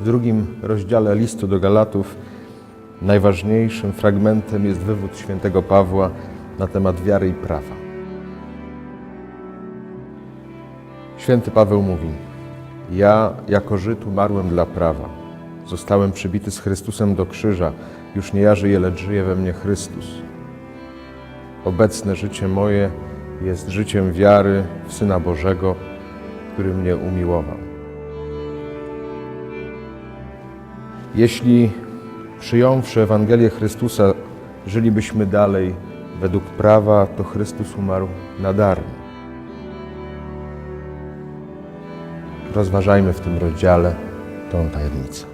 drugim rozdziale listu do Galatów najważniejszym fragmentem jest wywód świętego Pawła na temat wiary i prawa. Święty Paweł mówi: Ja jako Żyd umarłem dla prawa. Zostałem przybity z Chrystusem do krzyża. Już nie ja żyję, lecz żyje we mnie Chrystus. Obecne życie moje jest życiem wiary w Syna Bożego, który mnie umiłował. Jeśli przyjąwszy Ewangelię Chrystusa, żylibyśmy dalej według prawa, to Chrystus umarł na darmo. Rozważajmy w tym rozdziale tą tajemnicę.